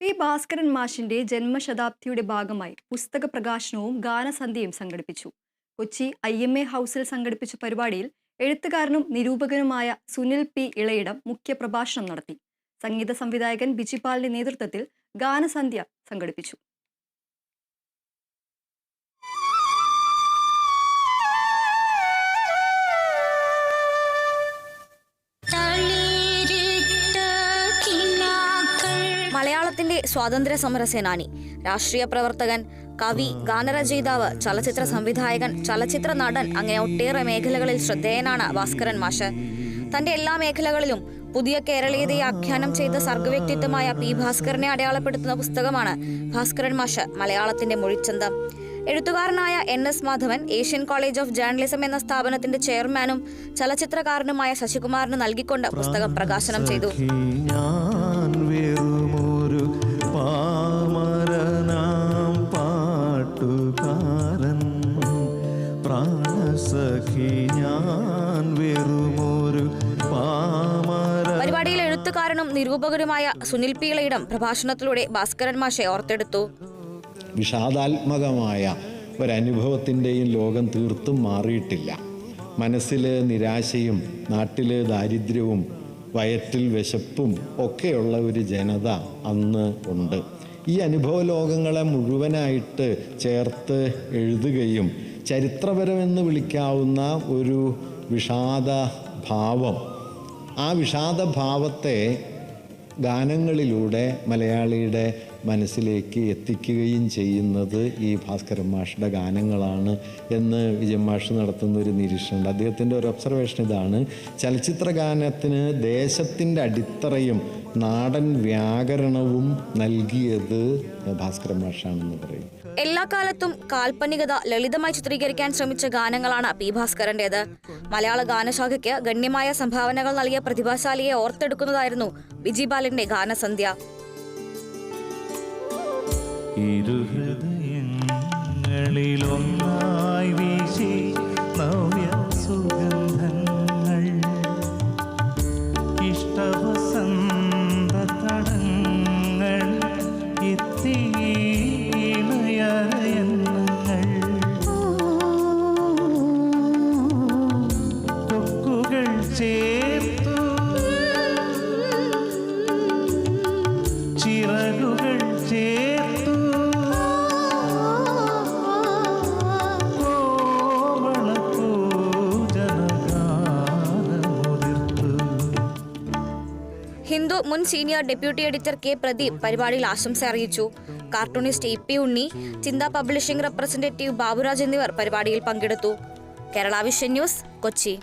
P Bhaskaran മാഷിന്റെ ജന്മശതാബ്ദിയുടെ ഭാഗമായി പുസ്തക പ്രകാശനവും ഗാനസന്ധ്യയും സംഘടിപ്പിച്ചു. കൊച്ചി ഐ എം എ ഹൗസിൽ സംഘടിപ്പിച്ച പരിപാടിയിൽ എഴുത്തുകാരനും നിരൂപകനുമായ സുനിൽ പി ഇളയിടം മുഖ്യ പ്രഭാഷണം നടത്തി. സംഗീത സംവിധായകൻ ബിജിപാലിന്റെ നേതൃത്വത്തിൽ ഗാനസന്ധ്യ സംഘടിപ്പിച്ചു. മലയാളത്തിന്റെ സ്വാതന്ത്ര്യ സമര സേനാനി രാഷ്ട്രീയ പ്രവർത്തകൻ കവി ഗാനരചയിതാവ് ചലച്ചിത്ര സംവിധായകൻ ചലച്ചിത്ര നടൻ അങ്ങനെ ഒട്ടേറെ മേഖലകളിൽ ശ്രദ്ധേയനാണ് ഭാസ്കരൻ മാഷ്. തന്റെ എല്ലാ മേഖലകളിലും പുതിയ കേരളീയതയെ ആഖ്യാനം ചെയ്ത സർഗവ്യക്തിത്വമായ പി ഭാസ്കരനെ അടയാളപ്പെടുത്തുന്ന പുസ്തകമാണ് ഭാസ്കരൻ മാഷ് മലയാളത്തിന്റെ മൊഴിച്ചന്തം. എഴുത്തുകാരനായ N S Madhavan Asian college of journalism എന്ന സ്ഥാപനത്തിന്റെ ചെയർമാനും ചലച്ചിത്രകാരനുമായ ശശികുമാറിന് നൽകിക്കൊണ്ട് പുസ്തകം പ്രകാശനം ചെയ്തു. പ്രാണസഖി ഞാൻ വെറുമൊരു പാമര. പരിപാടിയിൽ എഴുത്തുകാരനും നിരൂപകരുമായ സുനിൽ പീളയിടം പ്രഭാഷണത്തിലൂടെ ഭാസ്കരൻ മാഷെ ഓർത്തെടുത്തു. വിഷാദാത്മകമായ ഒരനുഭവത്തിന്റെയും ലോകം തീർത്തും മാറിയിട്ടില്ല. മനസ്സിൽ നിരാശയും നാട്ടിൽ ദാരിദ്ര്യവും വയറ്റിൽ വിശപ്പും ഒക്കെയുള്ള ഒരു ജനത അന്ന് ഉണ്ട്. ഈ അനുഭവ ലോകങ്ങളെ മുഴുവനായിട്ട് ചേർത്ത് എഴുതുകയും ചരിത്രപരമെന്ന് വിളിക്കാവുന്ന ഒരു വിഷാദ ഭാവം ആ വിഷാദ ഭാവത്തെ ഗാനങ്ങളിലൂടെ മലയാളിയുടെ മനസ്സിലേക്ക് എത്തിക്കുകയും ചെയ്യുന്നത് ഈ ഭാസ്കരൻ മാഷിന്റെ ഗാനങ്ങളാണ് എന്ന് വിജയൻ മാഷ് നടത്തുന്ന ഒരു നിരീക്ഷണമുണ്ട്. അദ്ദേഹത്തിന്റെ ഒരു ഒബ്സർവേഷൻ ഇതാണ്. ചലച്ചിത്ര ഗാനത്തിന് ദേശത്തിന്റെ അടിത്തറയും നാടൻ വ്യാകരണവും നൽകിയത് ഭാസ്കരൻ മാഷാണെന്ന് പറയും. എല്ലാ കാലത്തും കാൽപ്പനികത ലളിതമായി ചിത്രീകരിക്കാൻ ശ്രമിച്ച ഗാനങ്ങളാണ് പി ഭാസ്കരന്റേത്. മലയാള ഗാനശാഖയ്ക്ക് ഗണ്യമായ സംഭാവനകൾ നൽകിയ പ്രതിഭാശാലിയെ ഓർത്തെടുക്കുന്നതായിരുന്നു വിജിബാലിന്റെ ഗാനസന്ധ്യ. ഇരുഹൃദയങ്ങളിലൊന്നായി വീശി ഹിന്ദു മുൻ senior deputy editor K Pradeep പരിപാടിയിൽ ആശംസ അറിയിച്ചു. കാർട്ടൂണിസ്റ്റ് ഇ പി ഉണ്ണി ചിന്ത പബ്ലിഷിംഗ് റെപ്രസെന്റേറ്റീവ് ബാബുരാജ് എന്നിവർ പരിപാടിയിൽ പങ്കെടുത്തു. Kerala vision news Kochi.